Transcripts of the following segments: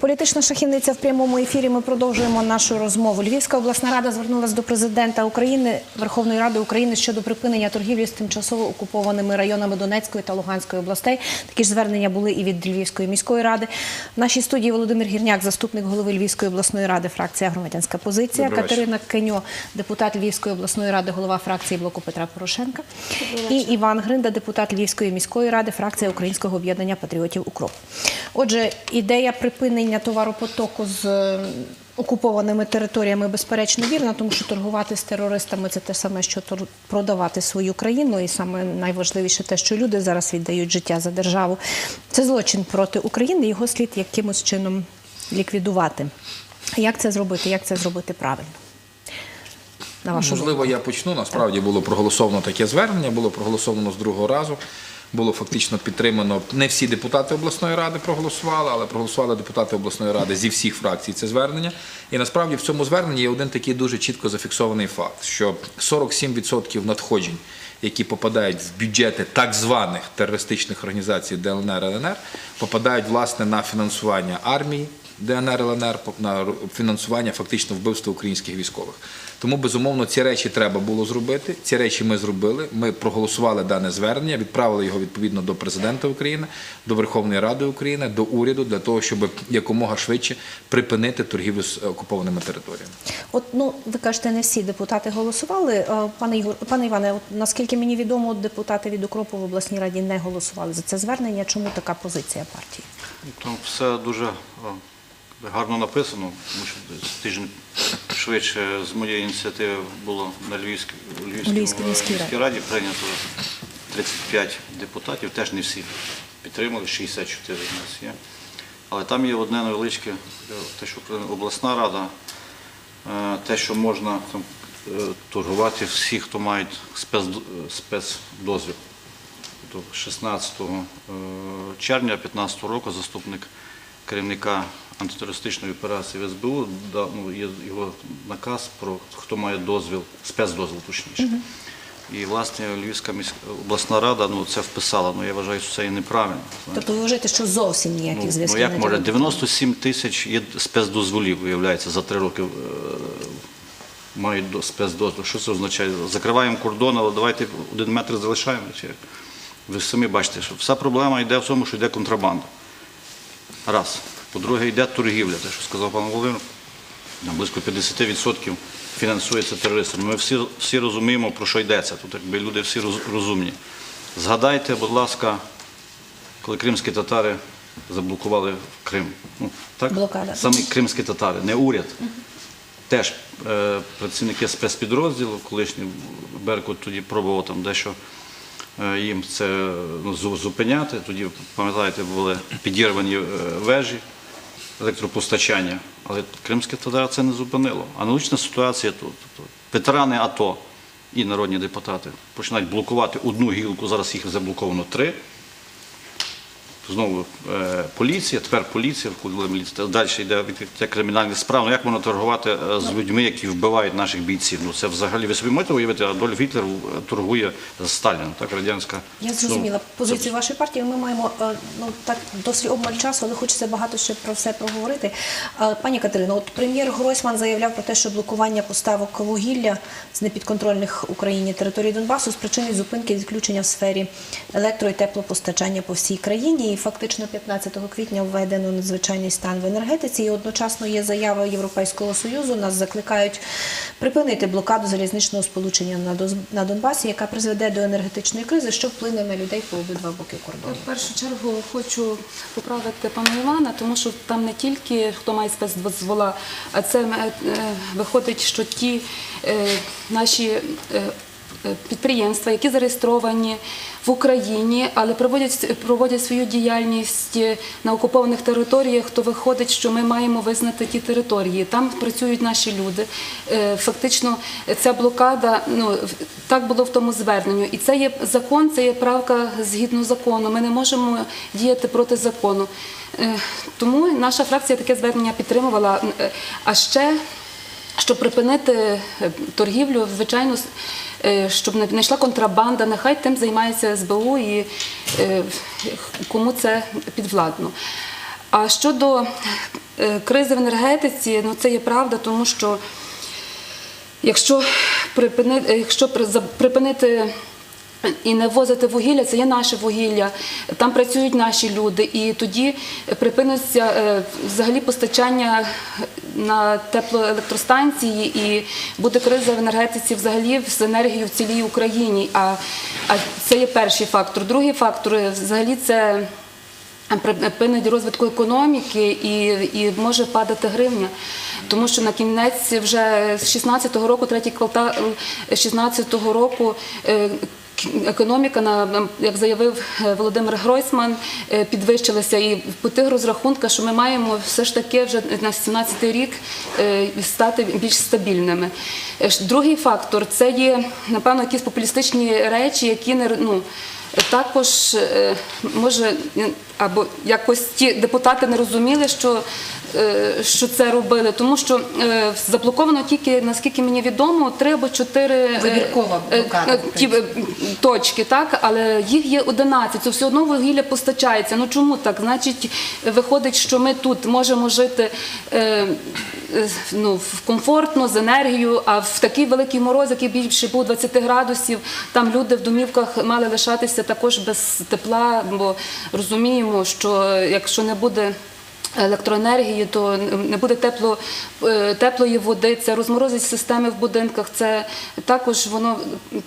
Політична шахівниця в прямому ефірі. Ми продовжуємо нашу розмову. Львівська обласна рада звернулася до президента України Верховної Ради України щодо припинення торгівлі з тимчасово окупованими районами Донецької та Луганської областей. Такі ж звернення були і від Львівської міської ради. В нашій студії Володимир Гірняк, заступник голови Львівської обласної ради, фракція громадянська позиція. Вечір. Катерина Кеньо, депутат Львівської обласної ради, голова фракції блоку Петра Порошенка. І Іван Гринда, депутат Львівської міської ради, фракція Українського об'єднання патріотів УКРОП. Отже, ідея припинення товаропотоку з е, окупованими територіями безперечно вірна, тому що торгувати з терористами це те саме, що продавати свою країну, і саме найважливіше те, що люди зараз віддають життя за державу. Це злочин проти України. Його слід якимось чином ліквідувати. Як це зробити? Як це зробити правильно? На вашу думку? Можливо, я почну. Насправді було проголосовано таке звернення, було проголосовано з другого разу. Було фактично підтримано. Не всі депутати обласної ради проголосували, але проголосували депутати обласної ради зі всіх фракцій це звернення. І насправді в цьому зверненні є один такий дуже чітко зафіксований факт, що 47% надходжень, які попадають в бюджети так званих терористичних організацій ДЛНР ЛНР, попадають власне на фінансування армії. ДНР ЛНР на фінансування фактично вбивства українських військових. Тому безумовно ці речі треба було зробити. Ці речі ми зробили. Ми проголосували дане звернення, відправили його відповідно до президента України, до Верховної Ради України, до уряду для того, щоб якомога швидше припинити торгівлю з окупованими територіями. От ну ви кажете, не всі депутати голосували. Е, Пане Ігор, пане Іване, от, наскільки мені відомо, депутати від укропу в обласній раді не голосували за це звернення. Чому така позиція партії? Там все дуже о, гарно написано, тому що тиждень швидше з моєї ініціативи було на Львівській, Львівській, раді прийнято 35 депутатів, теж не всі підтримали, 64 в нас є. Але там є одне невеличке, е, те, що обласна рада, е, те, що можна там, е, торгувати всі, хто мають е, спецдозвіл. Тобто 16 е, червня 2015 року заступник керівника антитерористичної операції в СБУ ну, є його наказ про хто має дозвіл, спецдозвіл точніше. І власне Львівська міська обласна рада ну, це вписала. Ну я вважаю, що це і неправильно. Тобто ви вважаєте, що зовсім ніяких Ну, зв'язків ну як не може? 97 тисяч є спецдозволів, виявляється, за три роки е, мають спецдозвіл. Що це означає? Закриваємо кордон, але давайте один метр залишаємо. Ви самі бачите, що вся проблема йде в тому, що йде контрабанда. Раз. По-друге, йде торгівля, те, що сказав пан Володимир. Близько 50% фінансується терористами. Ми всі, всі розуміємо, про що йдеться. Тут якби люди всі розумні. Згадайте, будь ласка, коли кримські татари заблокували Крим. Ну, так? Блокада. Самі кримські татари, не уряд. Теж е, працівники спецпідрозділу, колишній Беркут тоді пробував там дещо е, їм це ну, зупиняти. Тоді, пам'ятаєте, були підірвані е, вежі електропостачання. Але Кримська Федерація не зупинила. Аналогічна ситуація тут. Тобто ветерани АТО і народні депутати починають блокувати одну гілку, зараз їх заблоковано три. Знову е, поліція, тепер поліція, коли міліція, далі йде відкриття кримінальних справ. Ну як можна торгувати е, з людьми, які вбивають наших бійців? Ну це взагалі ви собі можете уявити, Адольф Гітлер е, торгує з Сталіном, так радянська. Я зрозуміла позицію вашої партії. Ми маємо ну так досить обмаль часу, але хочеться багато ще про все проговорити. Пані Катерино, от прем'єр Гройсман заявляв про те, що блокування поставок вугілля з непідконтрольних Україні територій Донбасу спричинить зупинки відключення в сфері електро і теплопостачання по всій країні. Фактично 15 квітня введено надзвичайний стан в енергетиці. І одночасно є заява Європейського союзу. Нас закликають припинити блокаду залізничного сполучення на Донбасі, яка призведе до енергетичної кризи, що вплине на людей по обидва боки кордону. В першу чергу хочу поправити пана Івана, тому що там не тільки хто має спецдозвола, а це е, е, виходить, що ті е, наші підприємства, які зареєстровані в Україні, але проводять, проводять свою діяльність е, на окупованих територіях, то виходить, що ми маємо визнати ті території. Там працюють наші люди. Е, Фактично, ця блокада, ну так було в тому зверненню. І це є закон, це є правка згідно закону. Ми не можемо діяти проти закону. Е, Тому наша фракція таке звернення підтримувала. Е, А ще щоб припинити е, торгівлю, звичайно, е, щоб не знайшла йшла контрабанда, нехай тим займається СБУ і е, кому це підвладно. А щодо кризи в енергетиці, ну це є правда, тому що якщо припинити, якщо припинити і не ввозити вугілля, це є наше вугілля, там працюють наші люди, і тоді припиниться е, взагалі постачання на теплоелектростанції, і буде криза в енергетиці взагалі з енергією в цілій Україні. А, це є перший фактор. Другий фактор е, взагалі це припинить розвитку економіки і, і може падати гривня. Тому що на кінець вже з 16-го року, третій квартал 16-го року. Економіка, як заявив е, Володимир Гройсман, е, підвищилася і по тих розрахунках, що ми маємо все ж таки вже на 17-й рік е, стати більш стабільними. Другий фактор це є напевно якісь популістичні речі, які не ну, також може або якось ті депутати не розуміли, що, е, що це робили, тому що е, заблоковано тільки, наскільки мені відомо, три або чотири е, Вибіркова блокада, ті, точки, так, але їх є 11, це все одно вугілля постачається. Ну чому так? Значить, виходить, що ми тут можемо жити ну, комфортно, з енергією, а в такий великий мороз, який більше був 20 градусів, там люди в домівках мали лишатися також без тепла, бо розуміємо, що якщо не буде електроенергії, то не буде тепло, е, теплої води, це розморозить системи в будинках, це також воно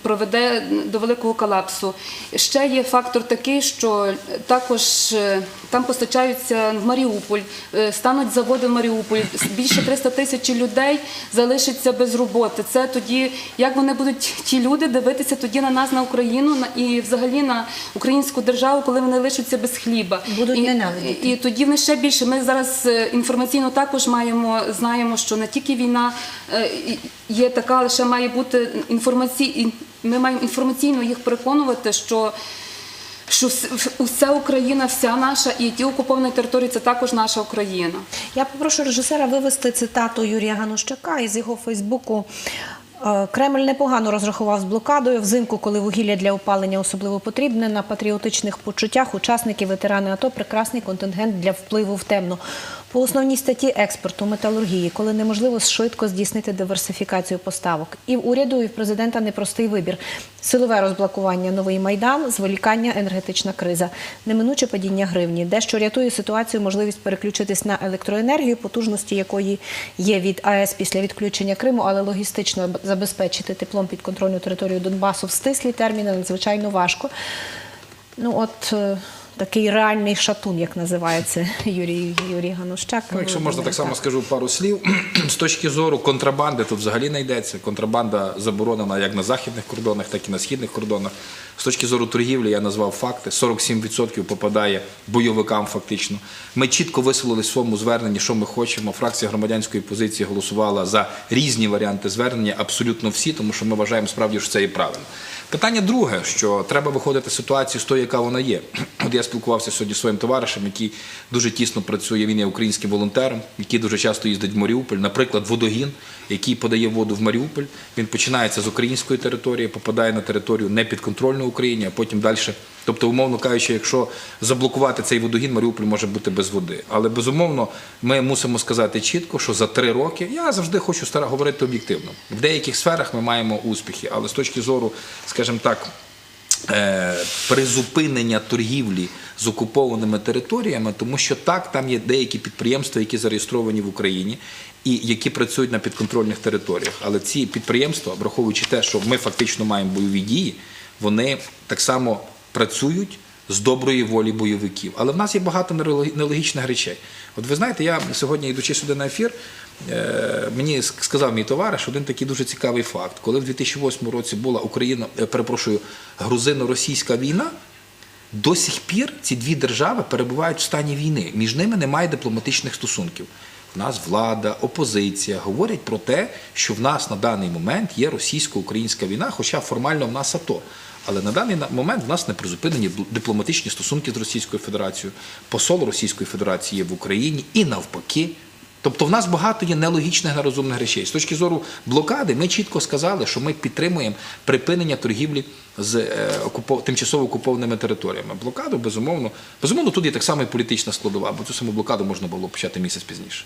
проведе до великого колапсу. Ще є фактор такий, що також е, там постачаються в Маріуполь, е, стануть заводи в Маріуполь, більше 300 тисяч людей залишиться без роботи. Це тоді, як вони будуть ті люди дивитися тоді на нас, на Україну і взагалі на українську державу, коли вони лишаться без хліба. Будуть І- ненавидіти. і тоді вони ще більше. Ми зараз е, інформаційно також маємо, знаємо, що не тільки війна е, є така, ще має бути інформаційно. Ми маємо інформаційно їх переконувати, що. Що вс- вся Україна, вся наша, і ті окуповані території це також наша Україна. Я попрошу режисера вивести цитату Юрія Ганущака із його Фейсбуку. Е, Кремль непогано розрахував з блокадою взимку, коли вугілля для опалення особливо потрібне. На патріотичних почуттях учасники ветерани АТО прекрасний контингент для впливу в темну. По основній статті експорту металургії, коли неможливо швидко здійснити диверсифікацію поставок. І в уряду, і в президента непростий вибір: силове розблокування новий майдан, зволікання, енергетична криза, неминуче падіння гривні, дещо рятує ситуацію можливість переключитись на електроенергію, потужності якої є від АЕС після відключення Криму, але логістично забезпечити теплом підконтрольну територію Донбасу в стислі терміни надзвичайно важко. Ну от е, такий реальний шатун, як називається Юрій Юрій Ганущак. Ну, якщо можна так само скажу пару слів. З точки зору контрабанди тут взагалі не йдеться. Контрабанда заборонена як на західних кордонах, так і на східних кордонах. З точки зору торгівлі я назвав факти. 47% попадає бойовикам фактично. Ми чітко висловили в своєму зверненні, що ми хочемо. Фракція громадянської позиції голосувала за різні варіанти звернення, абсолютно всі, тому що ми вважаємо справді, що це є правильно. Питання друге, що треба виходити з ситуації з тої, яка вона є. От я спілкувався сьогодні з своїм товаришем, який дуже тісно працює. Він є українським волонтером, який дуже часто їздить в Маріуполь. Наприклад, водогін, який подає воду в Маріуполь. Він починається з української території, попадає на територію непідконтрольної Україні, а потім далі. Тобто, умовно кажучи, якщо заблокувати цей водогін, Маріуполь може бути без води. Але безумовно, ми мусимо сказати чітко, що за три роки я завжди хочу стара говорити об'єктивно. В деяких сферах ми маємо успіхи, але з точки зору, скажімо так, е, призупинення торгівлі з окупованими територіями, тому що так, там є деякі підприємства, які зареєстровані в Україні і які працюють на підконтрольних територіях. Але ці підприємства, враховуючи те, що ми фактично маємо бойові дії, вони так само працюють з доброї волі бойовиків. Але в нас є багато нелогічних речей. От ви знаєте, я сьогодні, йдучи сюди на ефір, е, мені сказав мій товариш один такий дуже цікавий факт. Коли в 2008 році була Україна, е, перепрошую, грузино-російська війна, до сих пір ці дві держави перебувають в стані війни. Між ними немає дипломатичних стосунків. В нас влада, опозиція говорять про те, що в нас на даний момент є російсько-українська війна, хоча формально в нас АТО. Але на даний момент в нас не призупинені дипломатичні стосунки з Російською Федерацією. Посол Російської Федерації є в Україні і навпаки. Тобто в нас багато є нелогічних, нерозумних речей. З точки зору блокади, ми чітко сказали, що ми підтримуємо припинення торгівлі з е, тимчасово окупованими територіями. Блокаду, безумовно, безумовно, тут є так само і політична складова, бо цю саму блокаду можна було почати місяць пізніше.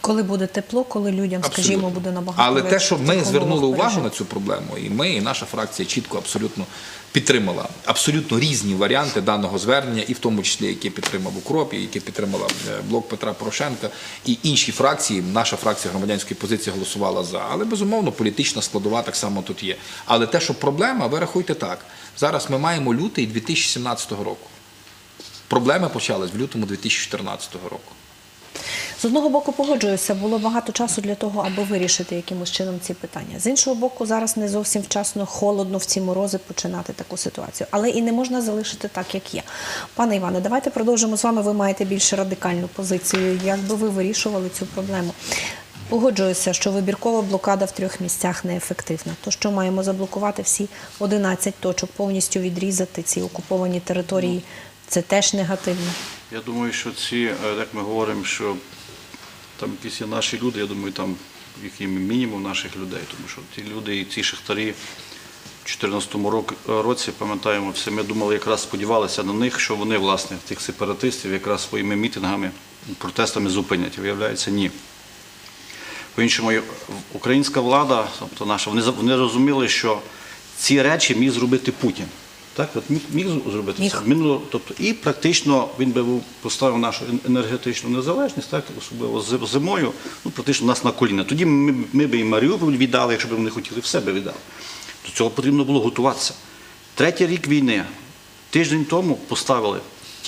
Коли буде тепло, коли людям, скажімо, буде набагато Але те, що ми звернули увагу пережити. на цю проблему, і ми, і наша фракція чітко абсолютно підтримала абсолютно різні варіанти даного звернення, і в тому числі, яке підтримав Укроп, і яке підтримала е, блок Петра Порошенка, і інші фракції. Наша фракція громадянської позиції голосувала за. Але безумовно політична складова так само тут є. Але те, що проблема, ви рахуйте так. Зараз ми маємо лютий 2017 року. Проблеми почались в лютому 2014 року. З одного боку погоджуюся, було багато часу для того, аби вирішити якимось чином ці питання. З іншого боку, зараз не зовсім вчасно, холодно в ці морози починати таку ситуацію. Але і не можна залишити так, як є. Пане Іване, давайте продовжимо з вами. Ви маєте більш радикальну позицію. Як би ви вирішували цю проблему? Погоджуюся, що вибіркова блокада в трьох місцях неефективна. То що маємо заблокувати всі 11 точок, повністю відрізати ці окуповані території. Це теж негативно. Я думаю, що ці, е, як ми говоримо, що там якісь є наші люди, я думаю, там є мінімум наших людей, тому що ті люди і ці шахтарі в 2014 році, пам'ятаємо, всі ми думали, якраз сподівалися на них, що вони, власне, тих сепаратистів якраз своїми мітингами, протестами зупинять. Виявляється, ні. По-іншому, українська влада, тобто наша, вони, вони розуміли, що ці речі міг зробити Путін. Так, от міг, міг зробити Міг. це. Минуло, тобто, і практично він би був поставив нашу енергетичну незалежність, так, особливо зимою, ну, практично нас на коліна. Тоді ми, ми б і Маріуполь віддали, якщо б вони хотіли, все би віддали. До цього потрібно було готуватися. Третій рік війни, тиждень тому поставили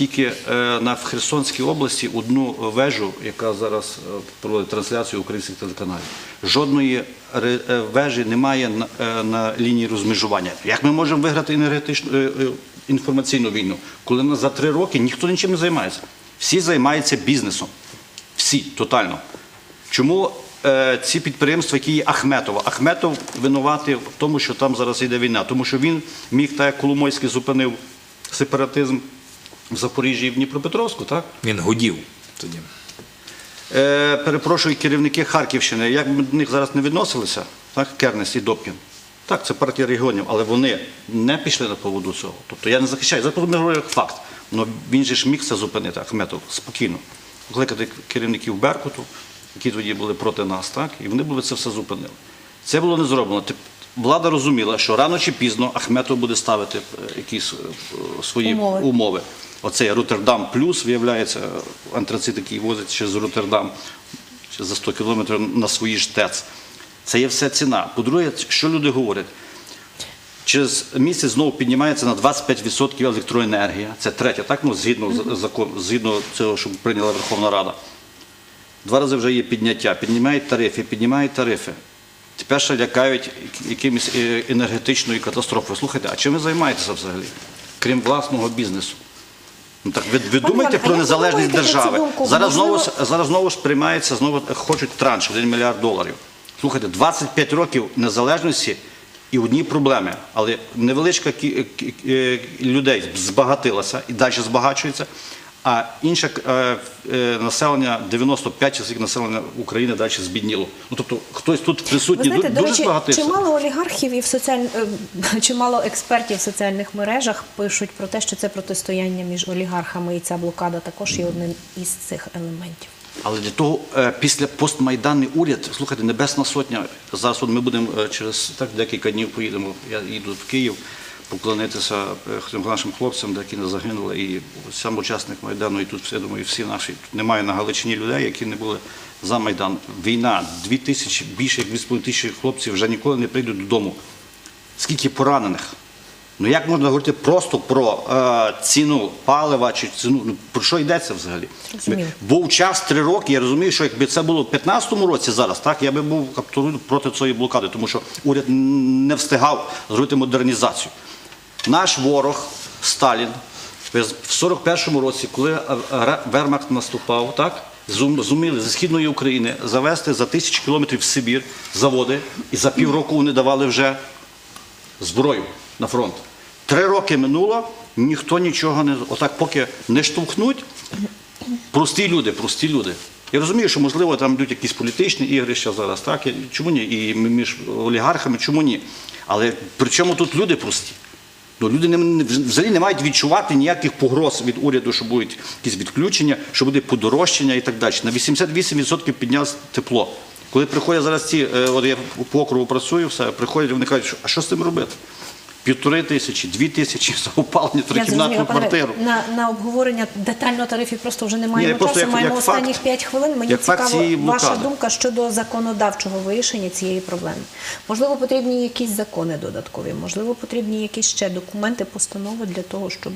тільки е, на Херсонській області одну вежу, яка зараз е, проводить трансляцію українських телеканалів. Жодної е, вежі немає на, лінії розмежування. Як ми можемо виграти енергетичну інформаційну війну, коли за три роки ніхто нічим не займається? Всі займаються бізнесом. Всі тотально. Чому ці підприємства, які є Ахметова? Ахметов винуватий в тому, що там зараз йде війна, тому що він міг, так як Коломойський зупинив сепаратизм в Запоріжжі і в Дніпропетровську, так? Він гудів тоді. Е, перепрошую, керівники Харківщини, як ми до них зараз не відносилися, так, Кернес і Добкін. Так, це партія регіонів, але вони не пішли на поводу цього. Тобто я не захищаю. Зараз ми говоримо як факт. Но він же ж міг це зупинити, Ахметов, спокійно. Покликати керівників Беркуту, які тоді були проти нас, так, і вони були це все зупинили. Це було не зроблено. Влада розуміла, що рано чи пізно Ахметов буде ставити е, якісь е, свої Умови. умови. Оцей Роттердам плюс, виявляється, антрацит, який возить через Роттердам за 100 кілометрів на свої ж ТЕЦ. Це є все ціна. По-друге, що люди говорять? Через місяць знову піднімається на 25% електроенергія. Це третє, так? Ну, згідно з- закон, згідно цього, що прийняла Верховна Рада. Два рази вже є підняття. Піднімають тарифи, піднімають тарифи. Тепер ще лякають якимось е, енергетичною катастрофою. Слухайте, а чим ви займаєтеся взагалі? Крім власного бізнесу? Ну так ви, ви думаєте про незалежність держави? Зараз знову, зараз знову ж приймається, знову хочуть транш 1 мільярд доларів. Слухайте, 25 років незалежності і одні проблеми. Але невеличка кі- е, людей збагатилася і далі збагачується. А інше е, е, населення, 95 часів населення України далі збідніло. Ну тобто хтось тут Ви присутній знаєте, дуже збагатився. чимало олігархів і в соціаль... е, чимало експертів в соціальних мережах пишуть про те, що це протистояння між олігархами і ця блокада також є одним із цих елементів. Але для того після постмайданний уряд, слухайте, Небесна Сотня. Зараз от ми будемо через так декілька днів поїдемо. Я їду в Київ поклонитися нашим хлопцям, які не загинули. І сам учасник Майдану, і тут я думаю, всі наші тут немає на Галичині людей, які не були за Майдан. Війна, дві тисячі, більше як дві тисячі хлопців вже ніколи не прийдуть додому. Скільки поранених? Ну як можна говорити просто про е, ціну палива чи ціну? Ну про що йдеться взагалі? Зрозуміло. Був час три роки. Я розумію, що якби це було в 15-му році зараз, так я би був абсолютно проти цієї блокади, тому що уряд не встигав зробити модернізацію. Наш ворог Сталін в 41-му році, коли е, Вермахт наступав, так зуміли зі східної України завести за тисячі кілометрів в Сибір заводи, і за півроку вони давали вже зброю на фронт. Три роки минуло, ніхто нічого не. Отак, поки не штовхнуть. Прості люди, прості люди. Я розумію, що можливо там йдуть якісь політичні ігрища зараз, так? Чому ні? І між олігархами, чому ні? Але при чому тут люди прості? Ну, люди не, взагалі не мають відчувати ніяких погроз від уряду, що будуть якісь відключення, що буде подорожчання і так далі. На 88% піднялось тепло. Коли приходять зараз ці, е, от я по округу працюю, все, приходять, вони кажуть, а що з цим робити? Півтори тисячі, дві тисячі за опалення трикімнатну квартиру. на, на обговорення детально тарифів просто вже не Ні, часу. як- маємо як факт. останніх 5 хвилин. Мені цікаво ваша блокади. думка щодо законодавчого вирішення цієї проблеми. Можливо, потрібні якісь закони додаткові, можливо, потрібні якісь ще документи, постанови для того, щоб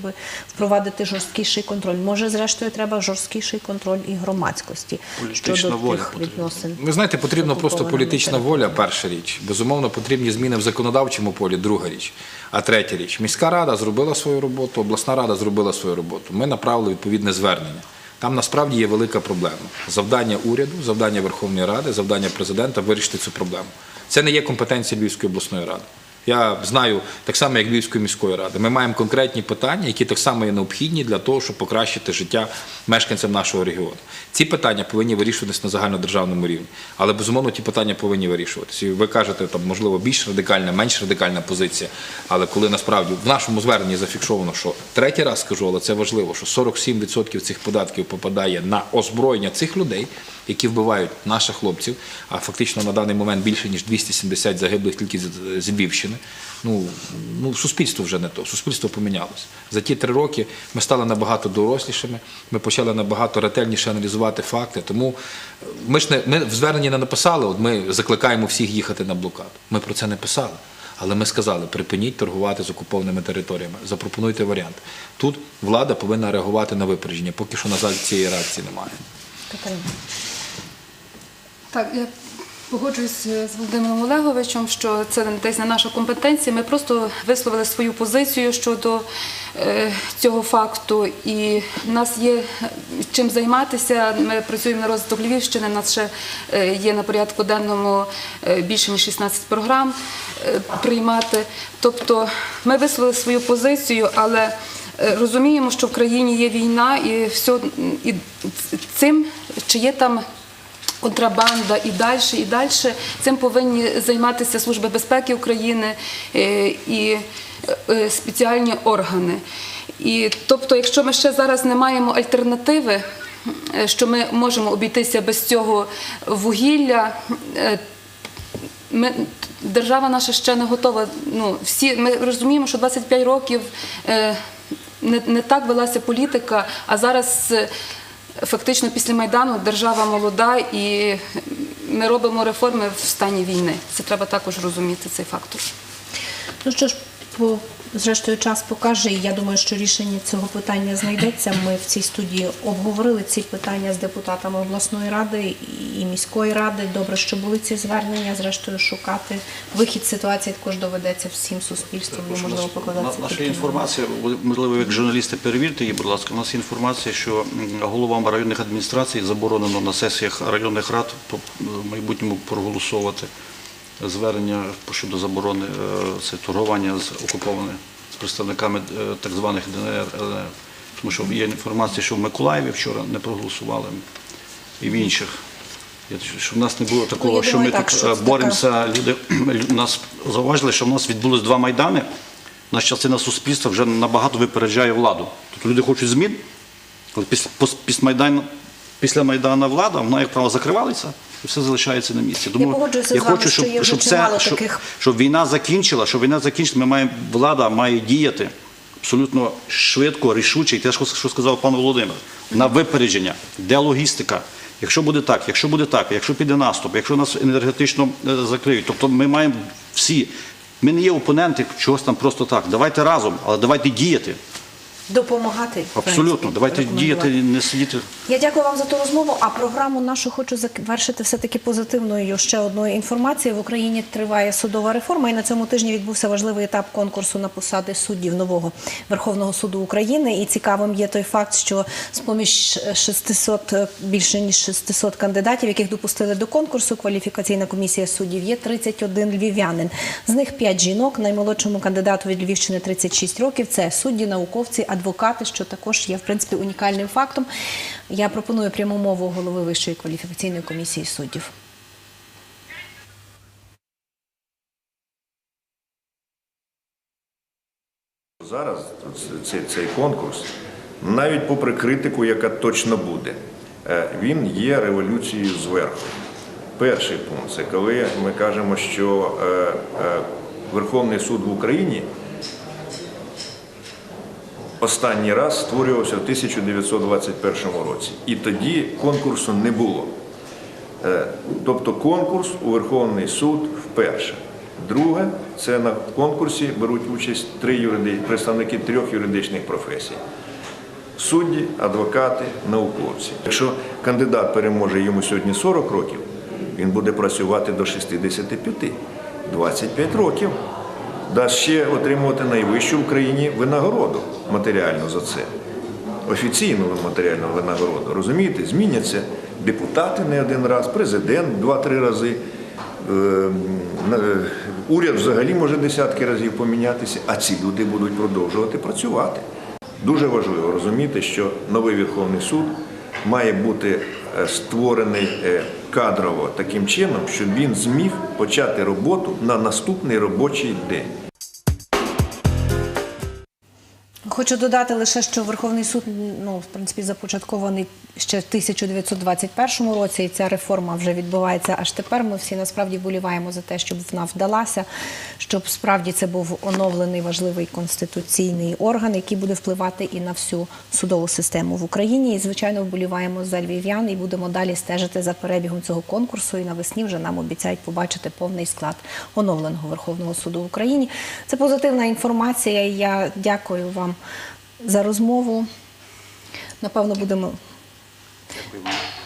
впровадити жорсткіший контроль. Може, зрештою, треба жорсткіший контроль і громадськості Політична щодо воля тих потрібна. відносин. Ви знаєте, потрібна просто політична воля, перша річ. Безумовно, потрібні зміни в законодавчому полі, друга річ. А третя річ. Міська рада зробила свою роботу, обласна рада зробила свою роботу. Ми направили відповідне звернення. Там насправді є велика проблема. Завдання уряду, завдання Верховної Ради, завдання президента вирішити цю проблему. Це не є компетенція Львівської обласної ради. Я знаю так само, як Львівської міської ради. Ми маємо конкретні питання, які так само є необхідні для того, щоб покращити життя мешканцям нашого регіону. Ці питання повинні вирішуватися на загальнодержавному рівні. Але безумовно ті питання повинні вирішуватися. І ви кажете, там можливо більш радикальна, менш радикальна позиція. Але коли насправді в нашому зверненні зафіксовано, що третій раз скажу, але це важливо, що 47% цих податків попадає на озброєння цих людей, які вбивають наших хлопців. А фактично на даний момент більше ніж 270 загиблих тільки з- з Львівщини. Ну, ну суспільство вже не то. Суспільство помінялося. За ті три роки ми стали набагато дорослішими. Ми почали набагато ретельніше аналізувати факти. Тому е, ми ж не ми в зверненні не написали. От ми закликаємо всіх їхати на блокаду. Ми про це не писали. Але ми сказали, припиніть торгувати з окупованими територіями, запропонуйте варіант. Тут влада повинна реагувати на випередження. Поки що, на жаль, цієї реакції немає. Так, я погоджуюсь з Володимиром Олеговичем, що це десь не наша компетенція. Ми просто висловили свою позицію щодо е, цього факту, і в нас є чим займатися. Ми працюємо на розвиток Львівщини. У нас ще е, є на порядку денному е, більше ніж 16 програм е, приймати. Тобто ми висловили свою позицію, але е, розуміємо, що в країні є війна, і все і цим чи є там контрабанда і далі, і далі. Цим повинні займатися Служба безпеки України е, і е, спеціальні органи. І тобто, якщо ми ще зараз не маємо альтернативи, е, що ми можемо обійтися без цього вугілля. е, держава наша ще не готова. Ну, всі, ми розуміємо, що 25 років е, не, так велася політика, а зараз е, фактично після Майдану держава молода і ми робимо реформи в стані війни. Це треба також розуміти, цей фактор. Ну що ж, по, зрештою, час покаже, і я думаю, що рішення цього питання знайдеться. Ми в цій студії обговорили ці питання з депутатами обласної ради і міської ради. Добре, що були ці звернення. Зрештою, шукати вихід ситуації також доведеться всім суспільством, можливо покладатися. Наша інформація, можливо, як журналісти перевірте її, будь ласка. У нас інформація, що головам районних адміністрацій заборонено на сесіях районних рад в майбутньому проголосовувати звернення щодо заборони е, це торгування з окупованими з представниками е, так званих ДНР, ЛНР. Тому що є інформація, що в Миколаєві вчора не проголосували і в інших. Щоб в нас не було такого, Ну, що ми так, тут що е, боремося. Люди нас зауважили, що в нас відбулось два майдани. Наша частина суспільства вже набагато випереджає владу. Тобто люди хочуть змін. От після, після, Майдану, після Майдана влада, вона, як правило, закривається і все залишається на місці. Тому погоджуюся я з вами, хочу, щоб, що є щоб, це, щоб, таких- щоб війна закінчила, щоб війна закінчила, ми маємо, влада має діяти абсолютно швидко, рішуче, і те, що що сказав пан Володимир, на випередження, де логістика. Якщо буде так, якщо буде так, якщо піде наступ, якщо нас енергетично е, закриють, тобто ми маємо всі. Ми не є опоненти чогось там просто так. Давайте разом, але давайте діяти. Допомагати. Абсолютно, давайте діяти, не сидіти. Я дякую вам за ту розмову. А програму нашу хочу завершити все таки позитивною ще одною інформацією. В Україні триває судова реформа, і на цьому тижні відбувся важливий етап конкурсу на посади суддів нового Верховного суду України. І цікавим є той факт, що з поміж 600, е, більше ніж 600 кандидатів, яких допустили до конкурсу, кваліфікаційна комісія суддів є 31 львів'янин. З них 5 жінок. Наймолодшому кандидату від Львівщини 36 років. Це судді, науковці, адвокати, що також є в принципі унікальним фактом. Я пропоную пряму мову голови Вищої кваліфікаційної комісії суддів. Зараз цей, цей конкурс, навіть попри критику, яка точно буде, е, він є революцією зверху. Перший пункт це коли ми кажемо, що е, е, Верховний суд в Україні останній раз створювався в 1921 році. І тоді конкурсу не було. Е, Тобто конкурс у Верховний суд вперше. Друге, це на конкурсі беруть участь три юриди... представники трьох юридичних професій. Судді, адвокати, науковці. Якщо кандидат переможе йому сьогодні 40 років, він буде працювати до 65, 25 років. Дасть ще отримувати найвищу в Україні винагороду матеріальну за це офіційну матеріальну винагороду. Розумієте, зміняться депутати не один раз, президент два-три рази. е, на- е, Уряд взагалі може десятки разів помінятися, а ці люди будуть продовжувати працювати. Дуже важливо розуміти, що новий Верховний суд має бути е, створений е, кадрово таким чином, щоб він зміг почати роботу на наступний робочий день. Хочу додати лише, що Верховний суд ну, в принципі, започаткований ще в 1921 році, і ця реформа вже відбувається аж тепер. Ми всі насправді боліваємо за те, щоб вона вдалася, щоб справді це був оновлений важливий конституційний орган, який буде впливати і на всю судову систему в Україні. І, звичайно, вболіваємо за львів'ян і будемо далі стежити за перебігом цього конкурсу. І навесні вже нам обіцяють побачити повний склад оновленого Верховного суду в Україні. Це позитивна інформація. Я дякую вам за розмову. Напевно, будемо.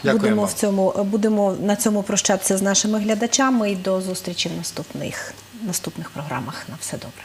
Дякуємо. Будемо в цьому будемо на цьому прощатися з нашими глядачами і до зустрічі в наступних наступних програмах. На все добре.